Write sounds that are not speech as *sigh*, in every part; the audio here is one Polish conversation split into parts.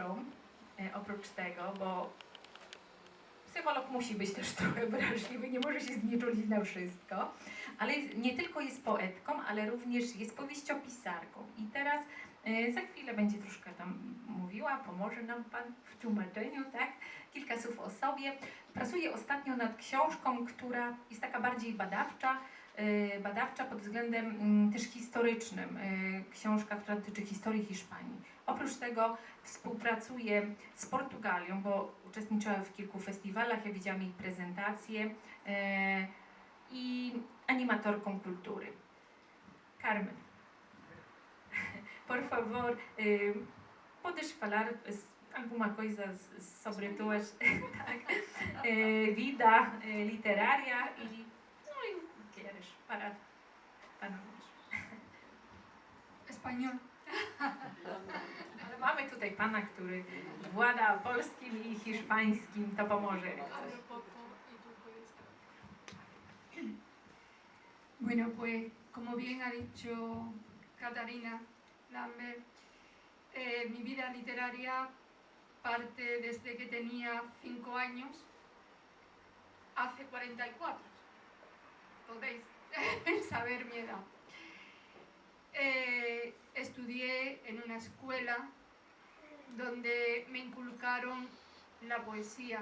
E, Oprócz tego, bo psycholog musi być też trochę *laughs* wrażliwy, nie może się znieczulić na wszystko, ale nie tylko jest poetką, ale również jest powieściopisarką. I teraz e, za chwilę będzie troszkę tam mówiła, pomoże nam Pan w tłumaczeniu, tak? Kilka słów o sobie. Pracuję ostatnio nad książką, która jest taka bardziej badawcza, badawcza pod względem mm, też historycznym. E, Książka, która dotyczy historii Hiszpanii. Oprócz tego współpracuję z Portugalią, bo uczestniczyła w kilku festiwalach, ja widziałam jej prezentacje e, i animatorką kultury. Carmen, *laughs* por favor, eh, podes falar alguma coisa sobre tuas *laughs* tak, vida eh, literaria para, para. *laughs* Español. Ale *laughs* mamy tutaj pana, który włada polskim i hiszpańskim, to pomoże. Bueno, pues como bien ha dicho Catarina Lambert, eh, mi vida literaria parte desde que tenía 5 años, hace 44. Podéis *laughs* saber mi edad. Eh, estudié en una escuela donde me inculcaron la poesía,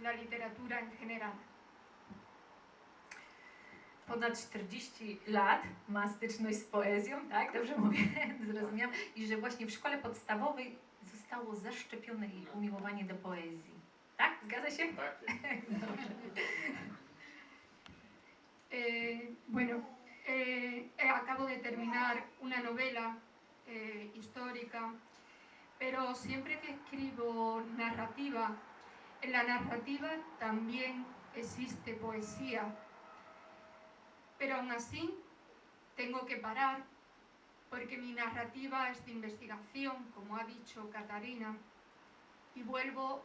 la literatura en general. Ponad 40 lat ma styczność z poezją, tak? Dobrze mówię, *laughs* zrozumiałam. I że właśnie w szkole podstawowej zostało zaszczepione jej umiłowanie do poezji. Tak? Zgadza się? Tak, *laughs* Dobrze. Eh, bueno, eh, eh, acabo de terminar una novela histórica, pero siempre que escribo narrativa, en la narrativa también existe poesía. Pero aún así tengo que parar porque mi narrativa es de investigación, como ha dicho Catarina, y vuelvo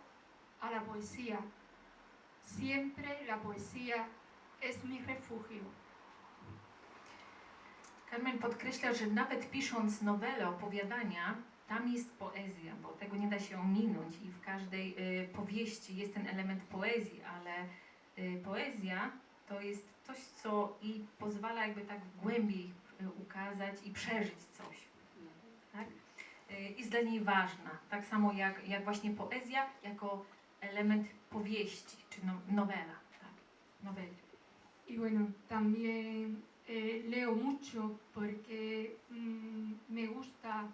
a la poesía. Siempre la poesía es mi refugio. Carmen podkreśla, że nawet pisząc nowelę, opowiadania, tam jest poezja, bo tego nie da się ominąć i w każdej y, powieści jest ten element poezji, ale y, poezja to jest coś, co i pozwala jakby tak głębiej y, ukazać i przeżyć coś. Tak? Y, jest dla niej ważna, tak samo jak, jak właśnie poezja jako element powieści, czy no, nowela. Y bueno, también eh, leo mucho porque mm, me gusta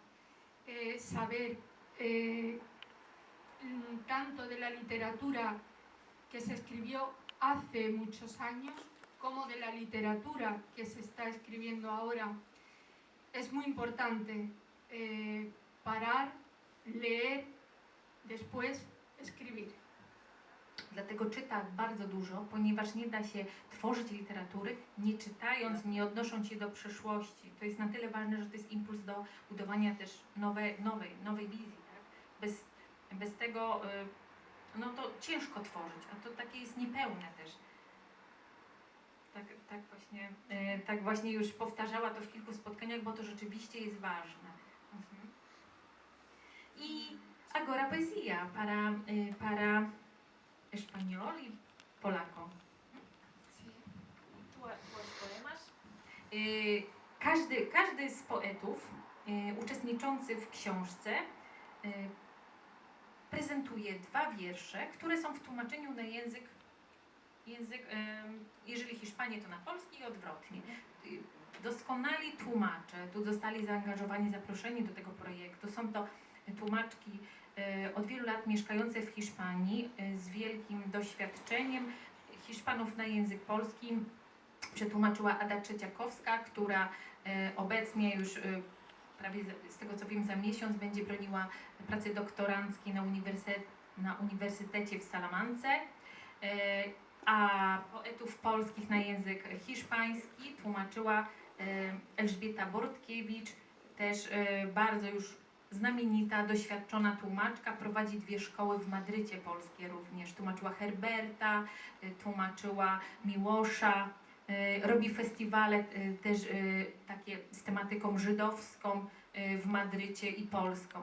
eh, saber eh, mm, tanto de la literatura que se escribió hace muchos años como de la literatura que se está escribiendo ahora. Es muy importante eh, parar, leer, después escribir. Dlatego czyta bardzo dużo, ponieważ nie da się tworzyć literatury, nie czytając, nie odnosząc się do przeszłości. To jest na tyle ważne, że to jest impuls do budowania też nowej, nowej, nowej wizji. Tak? Bez, bez tego y, no to ciężko tworzyć, a to takie jest niepełne też. Tak, tak, właśnie, y, tak właśnie już powtarzała to w kilku spotkaniach, bo to rzeczywiście jest ważne. Mhm. I agora poesia para, y, para español y polaco. Tu- tuos poemas. Y, Każdy, każdy z poetów y, uczestniczący w książce y, prezentuje dwa wiersze, które są w tłumaczeniu na język, język jeżeli Hiszpanie to na polski i odwrotnie. Y, Doskonali tłumacze tu zostali zaangażowani, zaproszeni do tego projektu. Są to tłumaczki od wielu lat mieszkające w Hiszpanii z wielkim doświadczeniem Hiszpanów na język polski. Przetłumaczyła Ada Trzeciakowska, która e, obecnie już e, prawie z tego co wiem za miesiąc będzie broniła pracy doktoranckiej na, na Uniwersytecie w Salamance. E, A poetów polskich na język hiszpański tłumaczyła Elżbieta Bortkiewicz, też bardzo już znamienita, doświadczona tłumaczka, prowadzi dwie szkoły w Madrycie polskie również. Tłumaczyła Herberta, tłumaczyła Miłosza, robi festiwale y, też y, takie z tematyką żydowską y, w Madrycie i polską.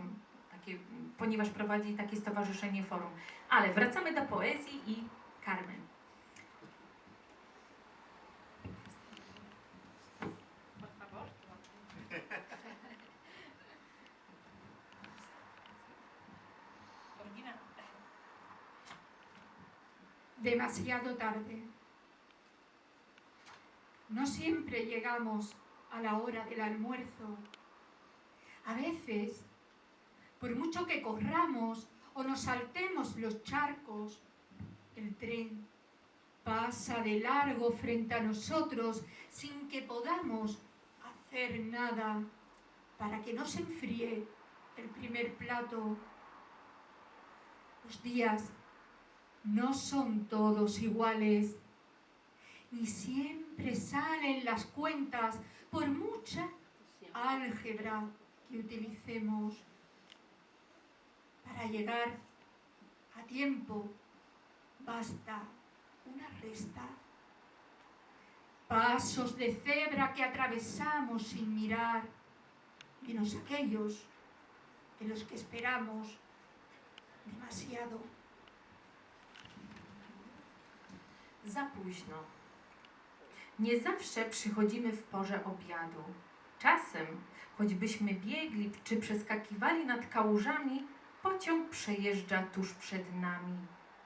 Takie ponieważ prowadzi takie stowarzyszenie forum. Ale wracamy do poezji i Carmen. Demasiado tarde. No siempre llegamos a la hora del almuerzo. A veces, por mucho que corramos o nos saltemos los charcos, el tren pasa de largo frente a nosotros sin que podamos hacer nada para que no se enfríe el primer plato. Los días no son todos iguales, ni siempre salen las cuentas por mucha álgebra que utilicemos. Para llegar a tiempo basta una resta. Pasos de cebra que atravesamos sin mirar, menos aquellos de los que esperamos demasiado. Za. Nie zawsze przychodzimy w porze obiadu. Czasem, choćbyśmy biegli czy przeskakiwali nad kałużami, pociąg przejeżdża tuż przed nami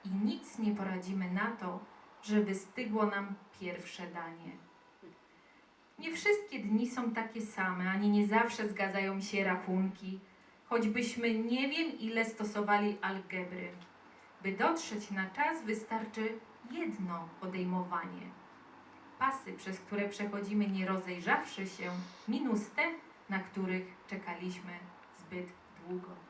i nic nie poradzimy na to, żeby stygło nam pierwsze danie. Nie wszystkie dni są takie same, ani nie zawsze zgadzają się rachunki, choćbyśmy nie wiem ile stosowali algebry. By dotrzeć na czas wystarczy jedno podejmowanie. Pasy, przez które przechodzimy nie rozejrzawszy się, minus te, na których czekaliśmy zbyt długo.